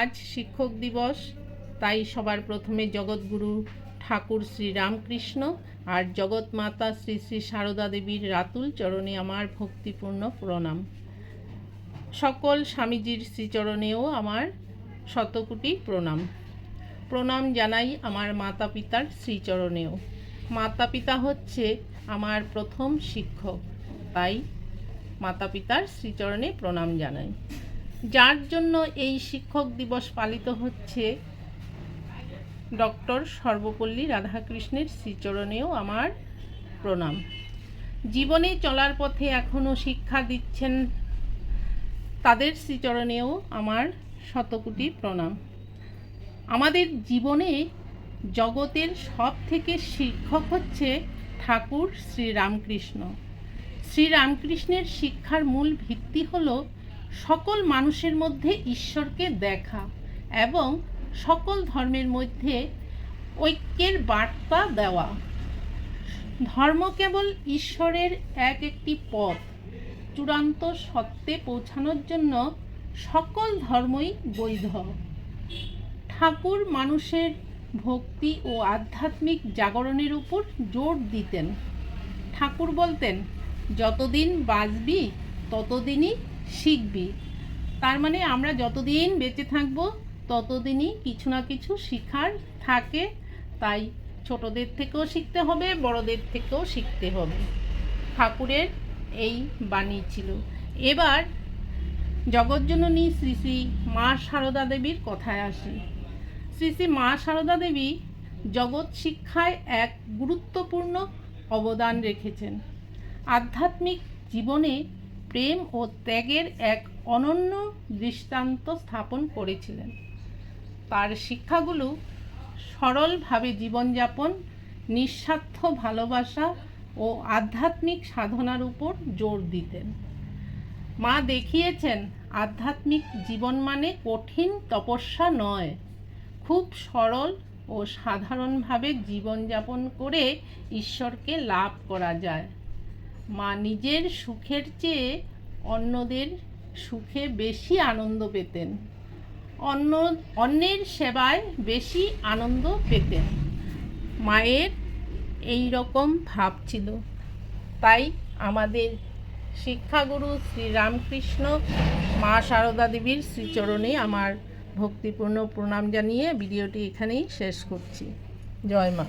আজ শিক্ষক দিবস, তাই সবার প্রথমে জগৎগুরু ঠাকুর শ্রী রামকৃষ্ণ আর জগৎ মাতা শ্রী শ্রী সারদা দেবীর রাতুল চরণে আমার ভক্তিপূর্ণ প্রণাম। সকল স্বামীজির শ্রীচরণেও আমার শতকোটি প্রণাম। প্রণাম জানাই আমার মাতা পিতার শ্রীচরণেও। মাতা পিতা হচ্ছে আমার প্রথম শিক্ষক, তাই মাতা পিতার শ্রীচরণে প্রণাম জানাই। যার জন্য এই শিক্ষক দিবস পালিত হচ্ছে ডক্টর সর্বপল্লী রাধাকৃষ্ণের শ্রীচরণেও আমার প্রণাম। জীবনে চলার পথে এখনও শিক্ষা দিচ্ছেন তাদের শ্রীচরণেও আমার শতকোটি প্রণাম। আমাদের জীবনে জগতের সব থেকে শিক্ষক হচ্ছে ঠাকুর শ্রীরামকৃষ্ণ। শ্রীরামকৃষ্ণের শিক্ষার মূল ভিত্তি হল সকল মানুষের মধ্যে ঈশ্বরকে দেখা এবং সকল ধর্মের মধ্যে ঐক্যের বার্তা দেওয়া। ধর্ম কেবল ঈশ্বরের এক একটি পথ, চূড়ান্ত সত্যে পৌঁছানোর জন্য সকল ধর্মই বৈধ। ঠাকুর মানুষের ভক্তি ও আধ্যাত্মিক জাগরণের উপর জোর দিতেন। ঠাকুর বলতেন, যতদিন বাঁচবি, ততদিনই শিখবি। তার মানে আমরা যতদিন বেঁচে থাকব, ততদিনই কিছু না কিছু শিখার থাকে। তাই ছোটদের থেকেও শিখতে হবে, বড়দের থেকেও শিখতে হবে। ঠাকুরের এই বাণী ছিল। এবার জগজ্জননী শ্রী শ্রী মা সারদা দেবীর কথায় আসি। শ্রী শ্রী মা সারদা দেবী জগৎ শিক্ষায় এক গুরুত্বপূর্ণ অবদান রেখেছেন। আধ্যাত্মিক জীবনে প্রেম ও ত্যাগের এক অনন্য দৃষ্টান্ত স্থাপন করেছিলেন। তার শিক্ষাগুলো সরলভাবে জীবনযাপন, নিঃস্বার্থ ভালোবাসা ও আধ্যাত্মিক সাধনার উপর জোর দিতেন। মা দেখিয়েছেন, আধ্যাত্মিক জীবন মানে কঠিন তপস্যা নয়। খুব সরল ও সাধারণভাবে জীবনযাপন করে ঈশ্বরকে লাভ করা যায়। মা নিজের সুখের চেয়ে অন্যদের সুখে বেশি আনন্দ পেতেন। অন্য অন্যের সেবায় বেশি আনন্দ পেতেন। মায়ের এই রকম ভাব ছিল। তাই আমাদের শিক্ষাগুরু শ্রী রামকৃষ্ণ মা সারদা দেবীর শ্রীচরণে আমার ভক্তিপূর্ণ প্রণাম জানিয়ে ভিডিওটি এখানেই শেষ করছি। জয় মা।